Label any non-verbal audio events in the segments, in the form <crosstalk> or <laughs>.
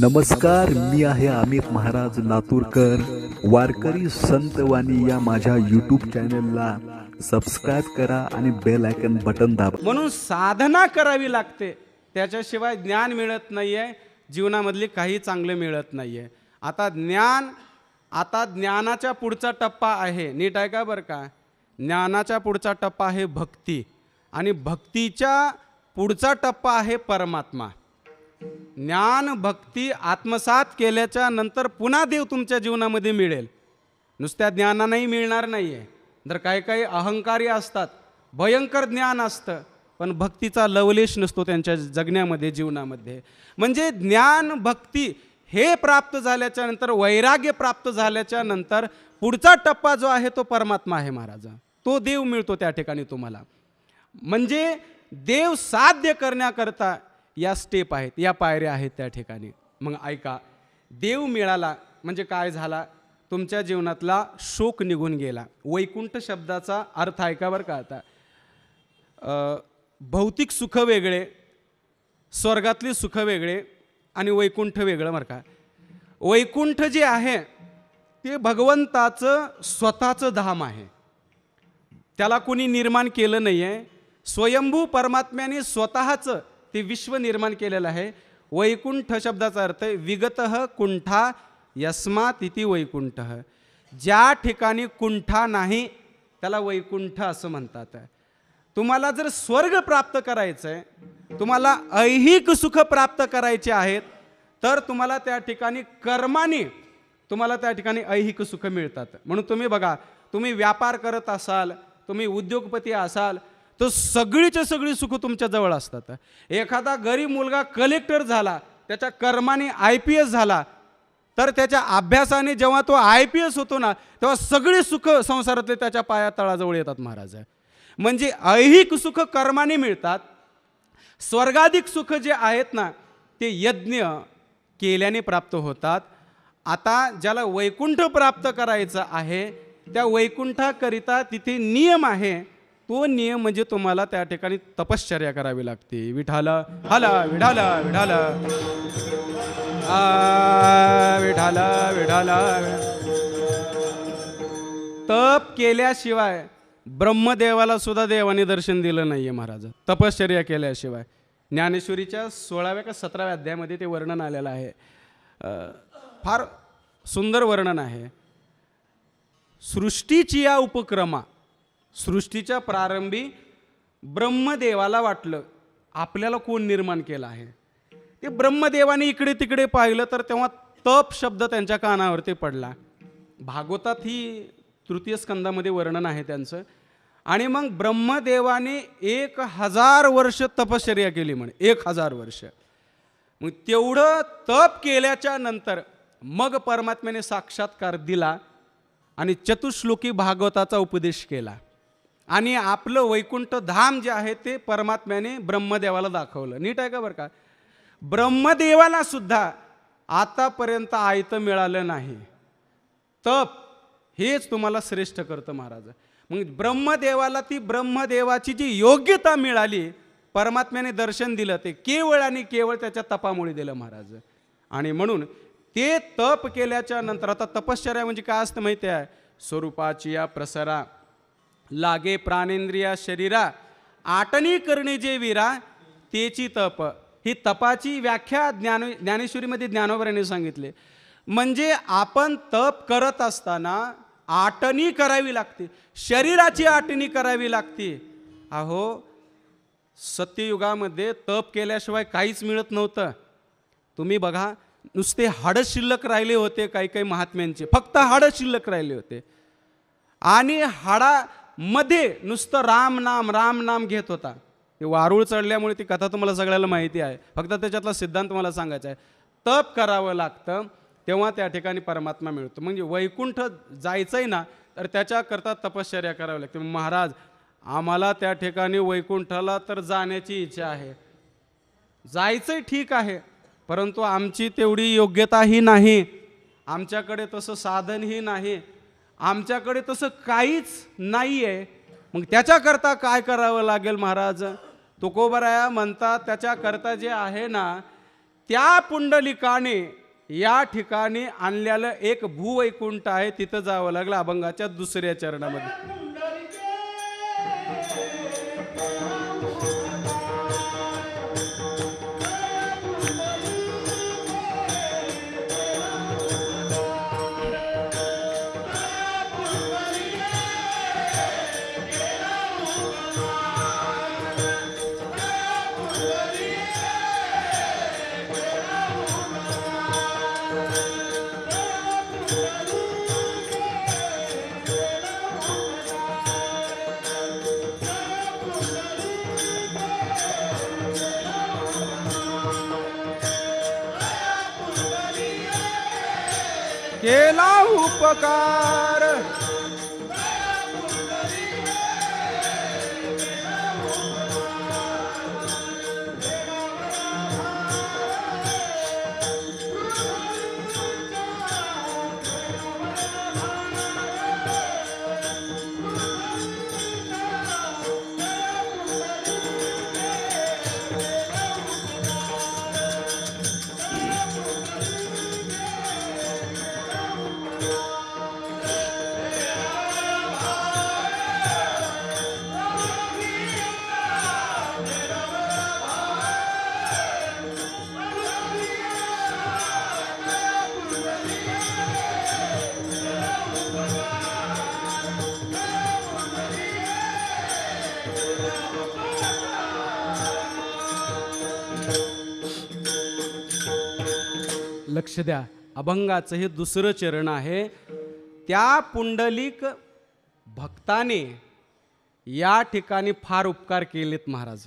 नमस्कार मी आहे अमित महाराज लातूरकर वारकरी संतवाणी या माझ्या यूट्यूब चॅनलला सबस्क्राईब करा आणि बेल आयकन बटन दाबा. म्हणून साधना करावी लागते. त्याच्याशिवाय ज्ञान मिळत नाही आहे जीवनामधली काही चांगले मिळत नाही आहे आता ज्ञान आता ज्ञानाच्या पुढचा टप्पा आहे. नीट आहे का बरं का? ज्ञानाच्या पुढचा टप्पा आहे भक्ती. आणि भक्तीच्या पुढचा टप्पा आहे परमात्मा. ज्ञान भक्ती आत्मसात केल्याच्यानंतर पुन्हा देव तुमच्या जीवनामध्ये मिळेल. नुसत्या ज्ञानानंही मिळणार नाही आहे तर काही काही अहंकारी असतात. भयंकर ज्ञान असतं. पण भक्तीचा लवलेश नसतो त्यांच्या जगण्यामध्ये जीवनामध्ये. म्हणजे ज्ञान भक्ती हे प्राप्त झाल्याच्यानंतर वैराग्य प्राप्त झाल्याच्यानंतर पुढचा टप्पा जो आहे तो परमात्मा आहे महाराज. तो देव मिळतो त्या ठिकाणी तुम्हाला. म्हणजे देव साध्य करण्याकरता या स्टेप आहेत या पायऱ्या आहेत त्या ठिकाणी. मग ऐका देव मिळाला म्हणजे काय झाला? तुमच्या जीवनातला शोक निघून गेला. वैकुंठ शब्दाचा अर्थ ऐका बरं का आता. भौतिक सुख वेगळे स्वर्गातले सुख वेगळे आणि वैकुंठ वेगळं बरं का. वैकुंठ जे आहे ते भगवंताचं स्वतःचं धाम आहे. त्याला कोणी निर्माण केलं नाही आहे स्वयंभू परमात्म्याने स्वतःचं ते विश्व निर्माण केलेलं आहे. वैकुंठ शब्दाचा अर्थ विगत कुंठा यस्मात इति वैकुंठ. ज्या ठिकाणी कुंठा नाही त्याला वैकुंठ असं म्हणतात. तुम्हाला जर स्वर्ग प्राप्त करायचं आहे तुम्हाला ऐहिक सुख प्राप्त करायचे आहेत तर तुम्हाला त्या ठिकाणी कर्माने तुम्हाला त्या ठिकाणी ऐहिक सुख मिळतात. म्हणून तुम्ही बघा तुम्ही व्यापार करत असाल तुम्ही उद्योगपती असाल तर सगळीच्या सगळी सुख तुमच्या जवळ असतात. एखादा गरीब मुलगा कलेक्टर झाला त्याच्या कर्माने आय पी एस झाला तर त्याच्या अभ्यासाने जेव्हा तो आय पी एस होतो ना तेव्हा सगळे सुख संसारातले त्याच्या पाया तळाजवळ येतात महाराज. म्हणजे ऐहिक सुख कर्माने मिळतात स्वर्गाधिक सुख जे आहेत ना ते यज्ञ केल्याने प्राप्त होतात. आता ज्याला वैकुंठ प्राप्त करायचं आहे त्या वैकुंठाकरिता तिथे नियम आहे तो नियम म्हणजे तुम्हाला त्या ठिकाणी तपश्चर्या करावी लागते. विठाला हाला विढाला विढाला आ, विठाला विठाला. तप केल्याशिवाय ब्रह्मदेवाला सुद्धा देवाने दर्शन दिलं नाही आहे महाराज. तपश्चर्या केल्याशिवाय. ज्ञानेश्वरीच्या सोळाव्या का सतराव्या अध्यायामध्ये ते वर्णन आलेलं आहे. फार सुंदर वर्णन आहे. सृष्टीची या उपक्रमा सृष्टीच्या प्रारंभी ब्रह्मदेवाला वाटलं आपल्याला कोण निर्माण केलं आहे? ते ब्रह्मदेवाने इकडे तिकडे पाहिलं तर तेव्हा तप शब्द त्यांच्या कानावरती पडला. भागवतात ही तृतीय स्कंदामध्ये वर्णन आहे त्यांचं. आणि मग ब्रह्मदेवाने एक हजार वर्ष तपश्चर्या केली म्हणे एक हजार वर्ष. मग तेवढं तप केल्याच्यानंतर मग परमात्म्याने साक्षात्कार दिला आणि चतुश्लोकी भागवताचा उपदेश केला. आणि आपलं वैकुंठ धाम जे आहे ते परमात्म्याने ब्रह्मदेवाला दाखवलं. नीट आहे का बरं का? ब्रह्मदेवाला सुद्धा आतापर्यंत आयतं मिळालं नाही. तप हेच तुम्हाला श्रेष्ठ करतं महाराज. मग ब्रह्मदेवाला ती ब्रह्मदेवाची जी योग्यता मिळाली परमात्म्याने दर्शन दिलं ते केवळ आणि केवळ त्याच्या तपामुळे दिलं महाराज. आणि म्हणून ते तप केल्याच्यानंतर आता तपश्चर्या म्हणजे काय असतं माहिती आहे? स्वरूपाची या प्रसरा. लागे प्राणेंद्रिया शरीरा आटणी करणे जे वीरा तेची तप. ही तपाची व्याख्या ज्ञान ज्ञानेश्वरीमध्ये ज्ञानोबराने सांगितले. म्हणजे आपण तप करत असताना आटणी करावी लागते. शरीराची आटणी करावी लागते. अहो सत्ययुगामध्ये तप केल्याशिवाय काहीच मिळत नव्हतं. तुम्ही बघा नुसते हाडं शिल्लक राहिले होते काही काही महात्म्यांचे. फक्त हाडं शिल्लक राहिले होते. आणि मध्ये नुसतं राम नाम राम नाम घेत होता. ते वारूळ चढल्यामुळे ती कथा तुम्हाला सगळ्याला माहिती आहे. फक्त त्याच्यातला सिद्धांत मला सांगायचा आहे. तप करावं लागतं तेव्हा त्या ठिकाणी परमात्मा मिळतो. म्हणजे वैकुंठ जायचंही ना तर त्याच्याकरता तपश्चर्या करावी लागते महाराज आम्हाला त्या ठिकाणी वैकुंठाला तर जाण्याची इच्छा आहे. जायचंही ठीक आहे परंतु आमची तेवढी योग्यताही नाही. आमच्याकडे तसं साधनही नाही. आमच्याकडे तसं काहीच नाही आहे मग त्याच्याकरता काय करावं लागेल महाराज? तुकोबराया म्हणतात त्याच्याकरता जे आहे ना त्या पुंडलिकाने या ठिकाणी आणलेलं एक भूवैकुंठ आहे तिथं जावं लागलं अभंगाच्या दुसऱ्या चरणामध्ये. केला उपकार. लक्ष द्या. अभंगाचं हे दुसरं चरण आहे. त्या पुंडलिक भक्ताने या ठिकाणी फार उपकार केलेत महाराज.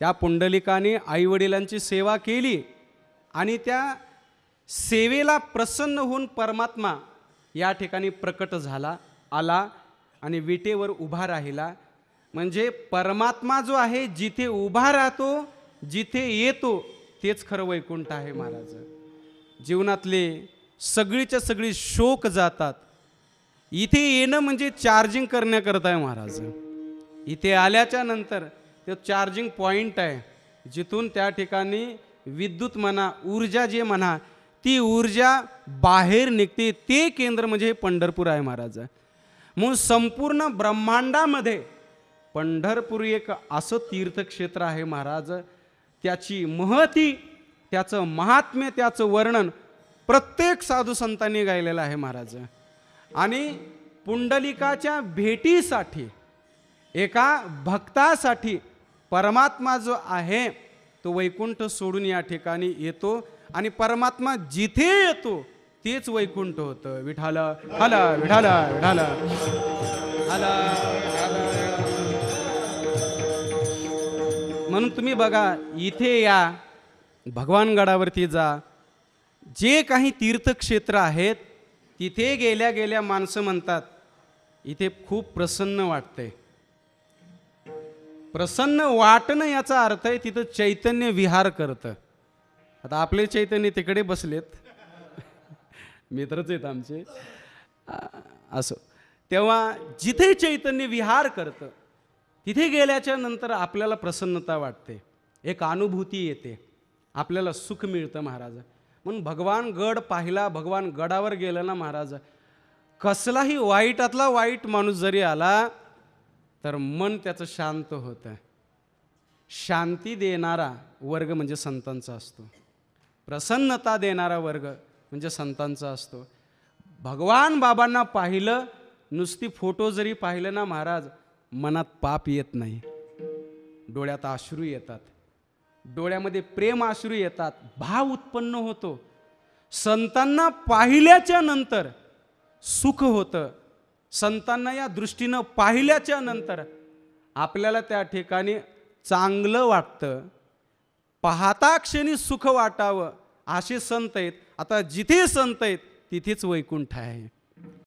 त्या पुंडलिकाने आईवडिलांची सेवा केली आणि त्या सेवेला प्रसन्न होऊन परमात्मा या ठिकाणी प्रकट झाला आला आणि विटेवर उभा राहिला. म्हणजे परमात्मा जो आहे जिथे उभा राहतो जिथे येतो तेच खरं वैकुंठ आहे महाराज. जीवनातले सगळीच्या सगळी शोक जातात. इथे येणं म्हणजे चार्जिंग करण्याकरता आहे महाराज. इथे आल्याच्यानंतर ते चार्जिंग पॉईंट आहे. जिथून त्या ठिकाणी विद्युत म्हणा ऊर्जा जे म्हणा ती ऊर्जा बाहेर निघते. ते केंद्र म्हणजे हे पंढरपूर आहे महाराज. म्हणून संपूर्ण ब्रह्मांडामध्ये पंढरपूर एक असं तीर्थक्षेत्र आहे महाराज. त्याची महती त्याचं महात्म्य त्याचं वर्णन प्रत्येक साधू संतांनी गायलेलं आहे महाराज. आणि पुंडलिकाच्या भेटीसाठी एका भक्तासाठी परमात्मा जो आहे तो वैकुंठ सोडून या ठिकाणी येतो आणि परमात्मा जिथे येतो तेच वैकुंठ होतं. विठाल हल विठाल विठाल म्हणून तुम्ही बघा इथे या भगवानगडावरती जा. जे काही तीर्थक्षेत्र आहेत तिथे गेल्या गेल्या माणसं म्हणतात इथे खूप प्रसन्न वाटतंय. प्रसन्न वाटणं याचा अर्थ आहे तिथं चैतन्य विहार करतं. आता आपले चैतन्य तिकडे बसलेत. <laughs> मित्रच आहेत आमचे. असं. तेव्हा जिथे चैतन्य विहार करतं तिथे गेल्याच्यानंतर आपल्याला प्रसन्नता वाटते. एक अनुभूती येते. आपल्याला सुख मिळतं महाराज. म्हणून भगवान गड पाहिला भगवान गडावर गेलं ना महाराज. कसलाही वाईटातला वाईट माणूस जरी आला तर मन त्याचं शांत होतं. शांती देणारा वर्ग म्हणजे संतांचा असतो. प्रसन्नता देणारा वर्ग म्हणजे संतांचा असतो. भगवान बाबांना पाहिलं नुसती फोटो जरी पाहिलं ना महाराज मनात पाप येत नाही. डोळ्यात अश्रू येतात. डोळ्यामध्ये प्रेम आश्रू येतात भाव उत्पन्न होतो. संतांना पाहिल्याच्या नंतर सुख होतं. संतांना या दृष्टीनं पाहिल्याच्या नंतर आपल्याला त्या ठिकाणी चांगलं वाटतं. पाहता क्षणी सुख वाटावं असे संत आहेत. आता जिथे संत आहेत तिथेच वैकुंठ आहे.